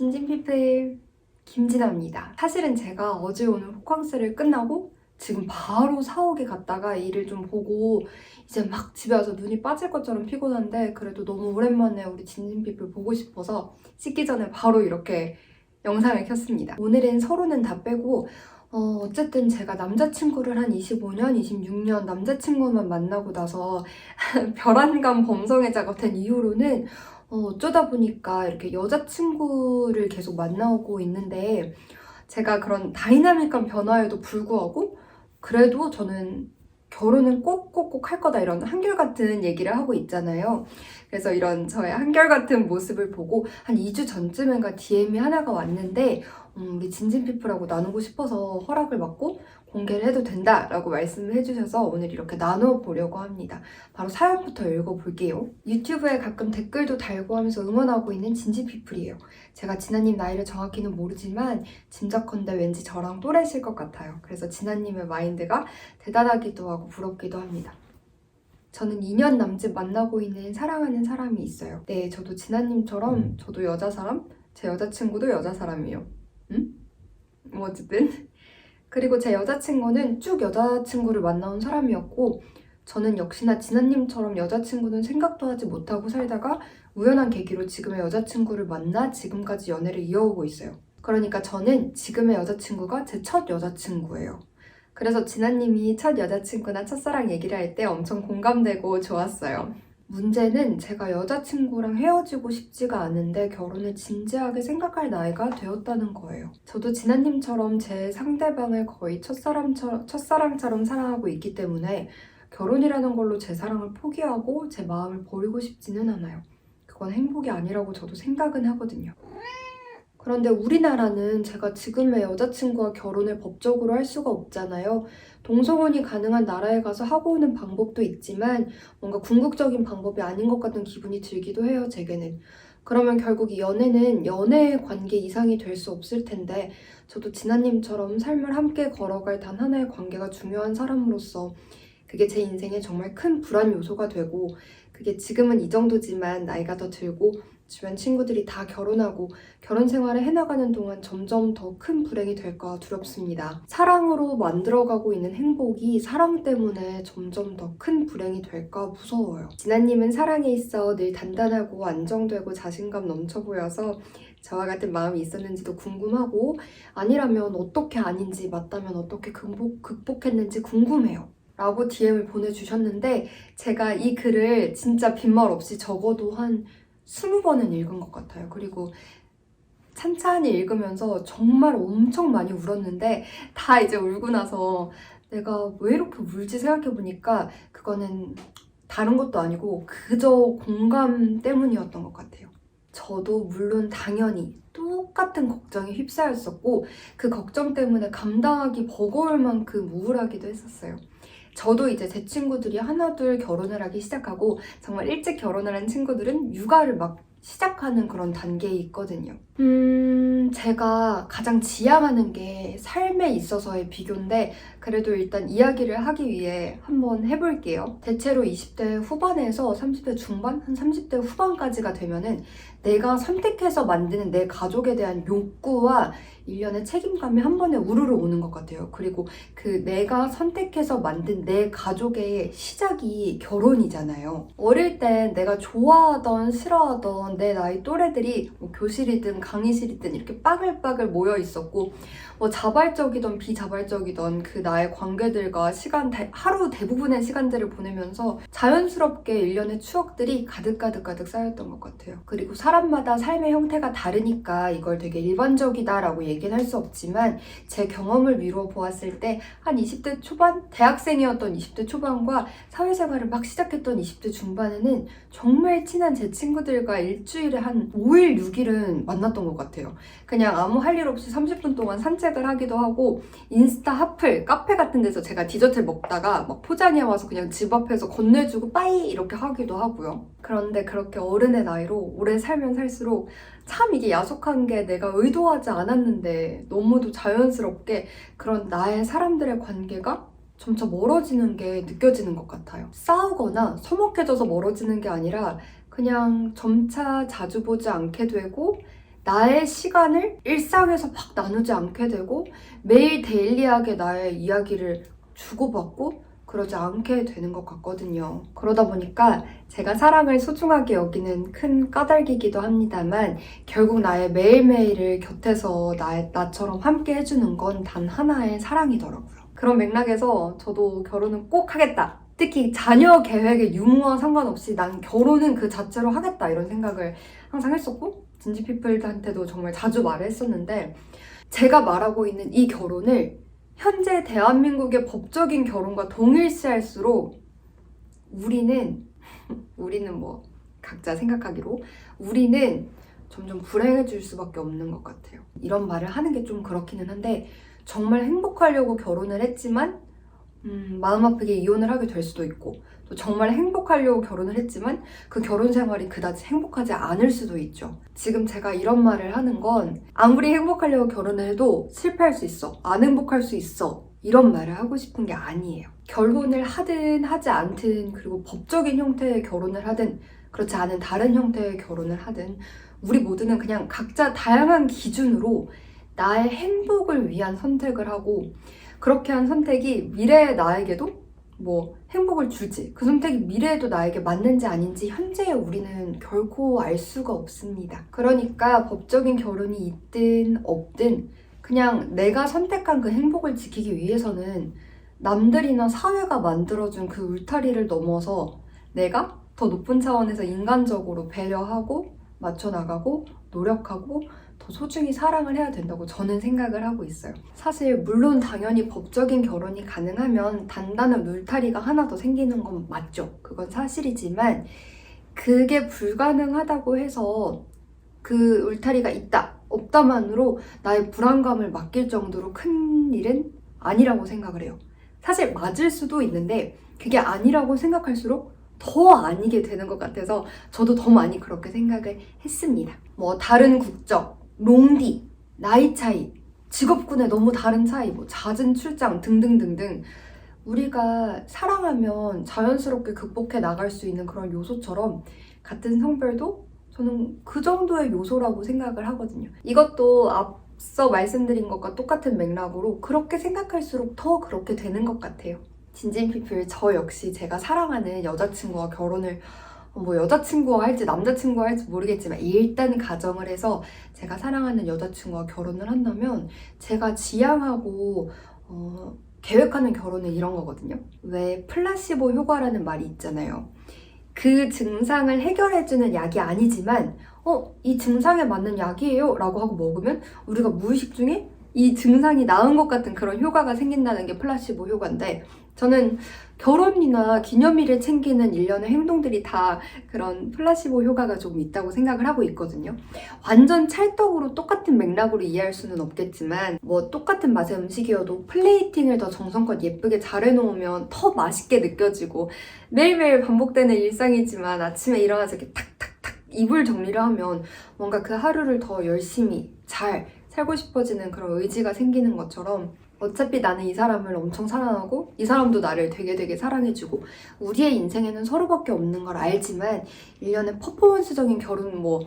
진진피플 김진아입니다. 사실은 제가 어제 오늘 호캉스를 끝나고 지금 바로 사옥에 갔다가 일을 좀 보고 이제 막 집에 와서 눈이 빠질 것처럼 피곤한데 그래도 너무 오랜만에 우리 진진피플 보고 싶어서 씻기 전에 바로 이렇게 영상을 켰습니다. 오늘은 서로는 다 빼고 어, 어쨌든 제가 남자친구를 한 25년, 26년 남자친구만 만나고 나서 별안감 범성애자 같은 이후로는 어, 어쩌다 보니까 이렇게 여자친구를 계속 만나고 있는데 제가 그런 다이나믹한 변화에도 불구하고 그래도 저는 결혼은 꼭꼭꼭 할 거다 이런 한결같은 얘기를 하고 있잖아요. 그래서 이런 저의 한결같은 모습을 보고 한 2주 전쯤인가 DM이 하나가 왔는데 음, 우리 진진피플하고 나누고 싶어서 허락을 받고 공개를 해도 된다라고 말씀을 해주셔서 오늘 이렇게 나눠보려고 합니다. 바로 사연부터 읽어볼게요. 유튜브에 가끔 댓글도 달고 하면서 응원하고 있는 진진피플이에요. 제가 진아님 나이를 정확히는 모르지만 짐작컨대 왠지 저랑 또래실 것 같아요. 그래서 진아님의 마인드가 대단하기도 하고 부럽기도 합니다. 저는 2년 남짓 만나고 있는 사랑하는 사람이 있어요. 네, 저도 진아님처럼 음. 저도 여자 사람, 제 여자친구도 여자 사람이에요. 응? 뭐 어쨌든 그리고 제 여자친구는 쭉 여자친구를 만나온 사람이었고 저는 역시나 진아님처럼 여자친구는 생각도 하지 못하고 살다가 우연한 계기로 지금의 여자친구를 만나 지금까지 연애를 이어오고 있어요. 그러니까 저는 지금의 여자친구가 제 첫 여자친구예요. 그래서 진아님이 첫 여자친구나 첫사랑 얘기를 할 때 엄청 공감되고 좋았어요. 문제는 제가 여자친구랑 헤어지고 싶지가 않은데 결혼을 진지하게 생각할 나이가 되었다는 거예요. 저도 진아님처럼 제 상대방을 거의 첫사람처럼, 첫사랑처럼 사랑하고 있기 때문에 결혼이라는 걸로 제 사랑을 포기하고 제 마음을 버리고 싶지는 않아요. 그건 행복이 아니라고 저도 생각은 하거든요. 그런데 우리나라는 제가 지금의 여자친구와 결혼을 법적으로 할 수가 없잖아요. 동성혼이 가능한 나라에 가서 하고 오는 방법도 있지만 뭔가 궁극적인 방법이 아닌 것 같은 기분이 들기도 해요, 제게는. 그러면 결국 이 연애는 연애의 관계 이상이 될 수 없을 텐데 저도 진아님처럼 삶을 함께 걸어갈 단 하나의 관계가 중요한 사람으로서 그게 제 인생에 정말 큰 불안 요소가 되고 그게 지금은 이 정도지만 나이가 더 들고 주변 친구들이 다 결혼하고 결혼 생활을 해나가는 동안 점점 더 큰 불행이 될까 두렵습니다. 사랑으로 만들어가고 있는 행복이 사랑 때문에 점점 더 큰 불행이 될까 무서워요. 진아님은 사랑에 있어 늘 단단하고 안정되고 자신감 넘쳐 보여서 저와 같은 마음이 있었는지도 궁금하고 아니라면 어떻게 아닌지 맞다면 어떻게 극복, 극복했는지 궁금해요. 라고 DM을 보내주셨는데 제가 이 글을 진짜 빈말 없이 적어도 한 20번은 읽은 것 같아요. 그리고 찬찬히 읽으면서 정말 엄청 많이 울었는데 다 이제 울고 나서 내가 왜 이렇게 울지 생각해보니까 그거는 다른 것도 아니고 그저 공감 때문이었던 것 같아요. 저도 물론 당연히 똑같은 걱정에 휩싸였었고 그 걱정 때문에 감당하기 버거울 만큼 우울하기도 했었어요. 저도 이제 제 친구들이 하나둘 결혼을 하기 시작하고 정말 일찍 결혼을 한 친구들은 육아를 막 시작하는 그런 단계에 있거든요. 음, 제가 가장 지향하는 게 삶에 있어서의 비교인데, 그래도 일단 이야기를 하기 위해 한번 해볼게요. 대체로 20대 후반에서 30대 중반? 한 30대 후반까지가 되면은 내가 선택해서 만드는 내 가족에 대한 욕구와 일련의 책임감이 한 번에 우르르 오는 것 같아요. 그리고 그 내가 선택해서 만든 내 가족의 시작이 결혼이잖아요. 어릴 땐 내가 좋아하던 싫어하던 내 나이 또래들이 뭐 교실이든 강의실이든 이렇게 빠글빠글 모여 있었고 뭐 자발적이던 비자발적이던 그 나의 관계들과 시간 대- 하루 대부분의 시간들을 보내면서 자연스럽게 일련의 추억들이 가득가득 가득 쌓였던 것 같아요. 그리고 사람마다 삶의 형태가 다르니까 이걸 되게 일반적이다라고 얘기 는 할 수 없지만 제 경험을 미루어 보았을 때 한 20대 초반 대학생이었던 20대 초반과 사회생활을 막 시작했던 20대 중반에는 정말 친한 제 친구들과 일주일에 한 5일, 6일은 만났던 것 같아요. 그냥 아무 할 일 없이 30분 동안 산책을 하기도 하고 인스타 하플, 카페 같은 데서 제가 디저트를 먹다가 막 포장해 와서 그냥 집 앞에서 건네주고 빠이 이렇게 하기도 하고요. 그런데 그렇게 어른의 나이로 오래 살면 살수록 참 이게 야속한 게 내가 의도하지 않았는데 너무도 자연스럽게 그런 나의 사람들의 관계가 점차 멀어지는 게 느껴지는 것 같아요. 싸우거나 서먹해져서 멀어지는 게 아니라 그냥 점차 자주 보지 않게 되고 나의 시간을 일상에서 막 나누지 않게 되고 매일 데일리하게 나의 이야기를 주고받고 그러지 않게 되는 것 같거든요. 그러다 보니까 제가 사랑을 소중하게 여기는 큰 까닭이기도 합니다만 결국 나의 매일매일을 곁에서 나, 나처럼 함께 해주는 건 단 하나의 사랑이더라고요. 그런 맥락에서 저도 결혼은 꼭 하겠다. 특히 자녀 계획의 유무와 상관없이 난 결혼은 그 자체로 하겠다 이런 생각을 항상 했었고 진지피플한테도 정말 자주 말을 했었는데 제가 말하고 있는 이 결혼을 현재 대한민국의 법적인 결혼과 동일시할수록 우리는 우리는 뭐 각자 생각하기로 우리는 점점 불행해질 수밖에 없는 것 같아요. 이런 말을 하는 게 좀 그렇기는 한데 정말 행복하려고 결혼을 했지만 음, 마음 아프게 이혼을 하게 될 수도 있고 또 정말 행복하려고 결혼을 했지만 그 결혼 생활이 그다지 행복하지 않을 수도 있죠. 지금 제가 이런 말을 하는 건 아무리 행복하려고 결혼을 해도 실패할 수 있어. 안 행복할 수 있어. 이런 말을 하고 싶은 게 아니에요. 결혼을 하든 하지 않든 그리고 법적인 형태의 결혼을 하든 그렇지 않은 다른 형태의 결혼을 하든 우리 모두는 그냥 각자 다양한 기준으로 나의 행복을 위한 선택을 하고 그렇게 한 선택이 미래의 나에게도 뭐 행복을 줄지 그 선택이 미래에도 나에게 맞는지 아닌지 현재의 우리는 결코 알 수가 없습니다. 그러니까 법적인 결혼이 있든 없든 그냥 내가 선택한 그 행복을 지키기 위해서는 남들이나 사회가 만들어준 그 울타리를 넘어서 내가 더 높은 차원에서 인간적으로 배려하고 맞춰나가고 노력하고 더 소중히 사랑을 해야 된다고 저는 생각을 하고 있어요. 사실 물론 당연히 법적인 결혼이 가능하면 단단한 울타리가 하나 더 생기는 건 맞죠. 그건 사실이지만 그게 불가능하다고 해서 그 울타리가 있다, 없다만으로 나의 불안감을 맡길 정도로 큰 일은 아니라고 생각을 해요. 사실 맞을 수도 있는데 그게 아니라고 생각할수록 더 아니게 되는 것 같아서 저도 더 많이 그렇게 생각을 했습니다. 뭐 다른 국적, 롱디, 나이 차이, 직업군의 너무 다른 차이, 뭐 잦은 출장 등등등등 우리가 사랑하면 자연스럽게 극복해 나갈 수 있는 그런 요소처럼 같은 성별도 저는 그 정도의 요소라고 생각을 하거든요. 이것도 앞서 말씀드린 것과 똑같은 맥락으로 그렇게 생각할수록 더 그렇게 되는 것 같아요. 진진피플 저 역시 제가 사랑하는 여자친구와 결혼을 뭐 여자친구와 할지 남자친구와 할지 모르겠지만 일단 가정을 해서 제가 사랑하는 여자친구와 결혼을 한다면 제가 지향하고 어, 계획하는 결혼은 이런 거거든요. 왜 플라시보 효과라는 말이 있잖아요. 그 증상을 해결해주는 약이 아니지만 어, 이 증상에 맞는 약이에요 라고 하고 먹으면 우리가 무의식 중에 이 증상이 나은 것 같은 그런 효과가 생긴다는 게 플라시보 효과인데 저는 결혼이나 기념일을 챙기는 일련의 행동들이 다 그런 플라시보 효과가 조금 있다고 생각을 하고 있거든요. 완전 찰떡으로 똑같은 맥락으로 이해할 수는 없겠지만 뭐 똑같은 맛의 음식이어도 플레이팅을 더 정성껏 예쁘게 잘 해놓으면 더 맛있게 느껴지고 매일매일 반복되는 일상이지만 아침에 일어나서 이렇게 탁탁탁 이불 정리를 하면 뭔가 그 하루를 더 열심히 잘 살고 싶어지는 그런 의지가 생기는 것처럼 어차피 나는 이 사람을 엄청 사랑하고 이 사람도 나를 되게 되게 사랑해주고 우리의 인생에는 서로밖에 없는 걸 알지만 1년에 퍼포먼스적인 결혼 뭐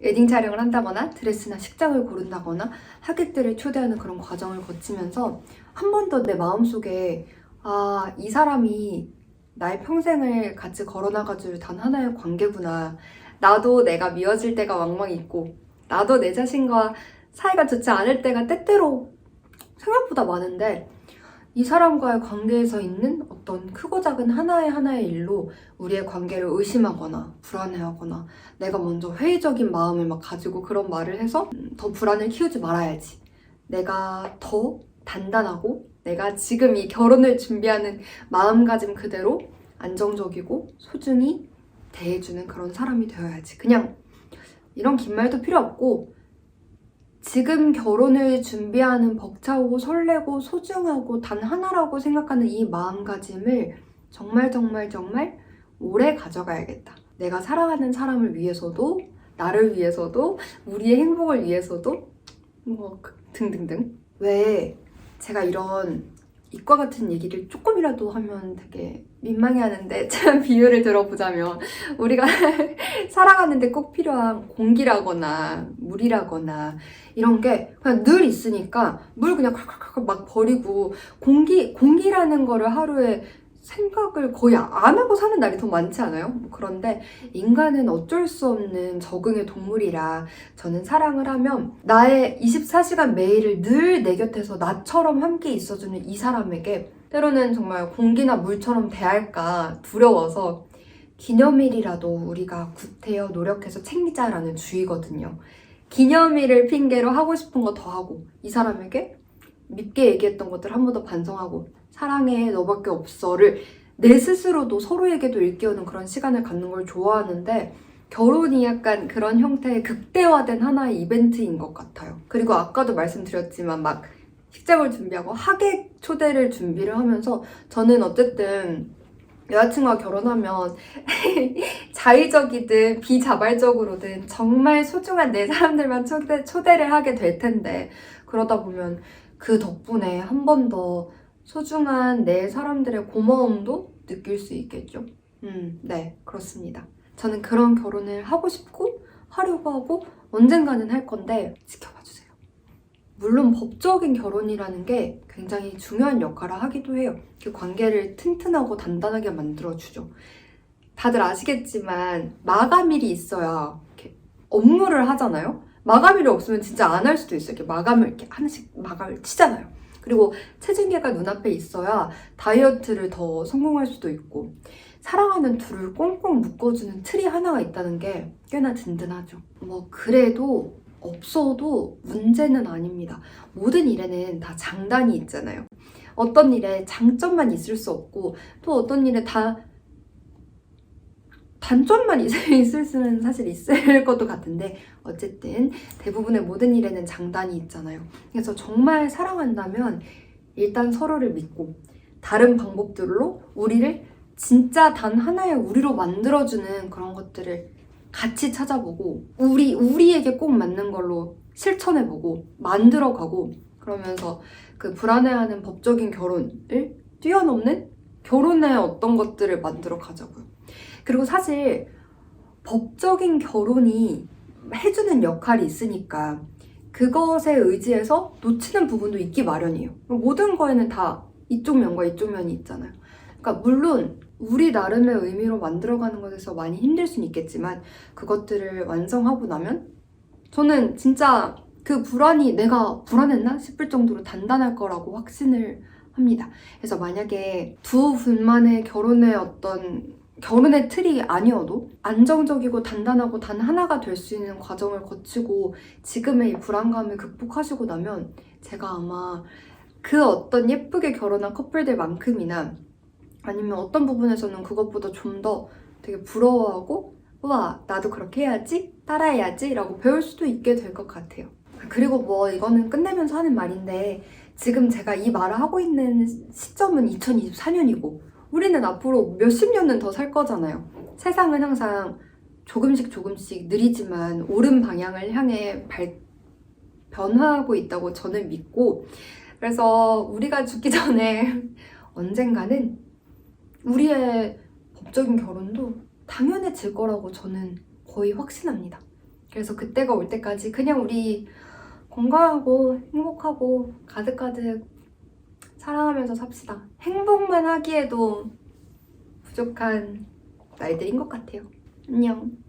웨딩 촬영을 한다거나 드레스나 식장을 고른다거나 하객들을 초대하는 그런 과정을 거치면서 한 번 더 내 마음속에 아 이 사람이 나의 평생을 같이 걸어나가 줄 단 하나의 관계구나. 나도 내가 미워질 때가 왕왕 있고 나도 내 자신과 사이가 좋지 않을 때가 때때로 생각보다 많은데 이 사람과의 관계에서 있는 어떤 크고 작은 하나의 하나의 일로 우리의 관계를 의심하거나 불안해하거나 내가 먼저 회의적인 마음을 막 가지고 그런 말을 해서 음, 더 불안을 키우지 말아야지. 내가 더 단단하고 내가 지금 이 결혼을 준비하는 마음가짐 그대로 안정적이고 소중히 대해주는 그런 사람이 되어야지. 그냥 이런 긴 말도 필요 없고 지금 결혼을 준비하는 벅차고 설레고 소중하고 단 하나라고 생각하는 이 마음가짐을 정말 정말 정말 오래 가져가야겠다. 내가 사랑하는 사람을 위해서도 나를 위해서도 우리의 행복을 위해서도 뭐 그- 등등등. 왜 제가 이런 이과 같은 얘기를 조금이라도 하면 되게 민망해하는데 참 비유를 들어보자면 우리가 살아가는데 꼭 필요한 공기라거나 물이라거나 이런 게 그냥 늘 있으니까 물 그냥 콱콱콱 막 버리고 공기 공기라는 거를 하루에 생각을 거의 안 하고 사는 날이 더 많지 않아요? 뭐 그런데 인간은 어쩔 수 없는 적응의 동물이라 저는 사랑을 하면 나의 24시간 매일을 늘 내 곁에서 나처럼 함께 있어주는 이 사람에게 때로는 정말 공기나 물처럼 대할까 두려워서 기념일이라도 우리가 구태여 노력해서 챙기자라는 주의거든요. 기념일을 핑계로 하고 싶은 거 더 하고 이 사람에게 밉게 얘기했던 것들 한 번 더 반성하고 사랑해 너밖에 없어를 내 스스로도 서로에게도 일깨우는 그런 시간을 갖는 걸 좋아하는데 결혼이 약간 그런 형태의 극대화된 하나의 이벤트인 것 같아요. 그리고 아까도 말씀드렸지만 막 식장을 준비하고 하객 초대를 준비를 하면서 저는 어쨌든 여자친구가 결혼하면 자의적이든 비자발적으로든 정말 소중한 내 사람들만 초대, 초대를 하게 될 텐데 그러다 보면 그 덕분에 한 번 더 소중한 내 사람들의 고마움도 느낄 수 있겠죠. 음, 네, 그렇습니다. 저는 그런 결혼을 하고 싶고 하려고 하고 언젠가는 할 건데 지켜봐 주세요. 물론 법적인 결혼이라는 게 굉장히 중요한 역할을 하기도 해요. 그 관계를 튼튼하고 단단하게 만들어주죠. 다들 아시겠지만 마감일이 있어야 이렇게 업무를 하잖아요. 마감일이 없으면 진짜 안 할 수도 있어요. 이렇게 마감을 이렇게 하나씩 마감을 치잖아요. 그리고 체증계가 눈앞에 있어야 다이어트를 더 성공할 수도 있고 사랑하는 둘을 꽁꽁 묶어주는 틀이 하나가 있다는 게 꽤나 든든하죠. 뭐 그래도 없어도 문제는 아닙니다. 모든 일에는 다 장단이 있잖아요. 어떤 일에 장점만 있을 수 없고 또 어떤 일에 다 단점만 있을 수는 사실 있을 것도 같은데 어쨌든 대부분의 모든 일에는 장단이 있잖아요. 그래서 정말 사랑한다면 일단 서로를 믿고 다른 방법들로 우리를 진짜 단 하나의 우리로 만들어주는 그런 것들을 같이 찾아보고 우리 우리에게 꼭 맞는 걸로 실천해보고 만들어가고 그러면서 그 불안해하는 법적인 결혼을 뛰어넘는 결혼의 어떤 것들을 만들어 가자고요. 그리고 사실 법적인 결혼이 해주는 역할이 있으니까 그것에 의지해서 놓치는 부분도 있기 마련이에요. 모든 거에는 다 이쪽 면과 이쪽 면이 있잖아요. 그러니까 물론 우리 나름의 의미로 만들어가는 것에서 많이 힘들 수는 있겠지만 그것들을 완성하고 나면 저는 진짜 그 불안이 내가 불안했나 싶을 정도로 단단할 거라고 확신을 합니다. 그래서 만약에 두 분만의 결혼의 어떤 결혼의 틀이 아니어도 안정적이고 단단하고 단 하나가 될 수 있는 과정을 거치고 지금의 이 불안감을 극복하시고 나면 제가 아마 그 어떤 예쁘게 결혼한 커플들만큼이나 아니면 어떤 부분에서는 그것보다 좀 더 되게 부러워하고 와 나도 그렇게 해야지 따라해야지 라고 배울 수도 있게 될 것 같아요. 그리고 뭐 이거는 끝내면서 하는 말인데 지금 제가 이 말을 하고 있는 시점은 2024년이고 우리는 앞으로 몇십 년은 더 살 거잖아요 세상은 항상 조금씩 조금씩 느리지만 옳은 방향을 향해 발, 변화하고 있다고 저는 믿고 그래서 우리가 죽기 전에 언젠가는 우리의 법적인 결혼도 당연해질 거라고 저는 거의 확신합니다. 그래서 그때가 올 때까지 그냥 우리 건강하고 행복하고 가득가득 사랑하면서 삽시다. 행복만 하기에도 부족한 날들인 것 같아요. 안녕.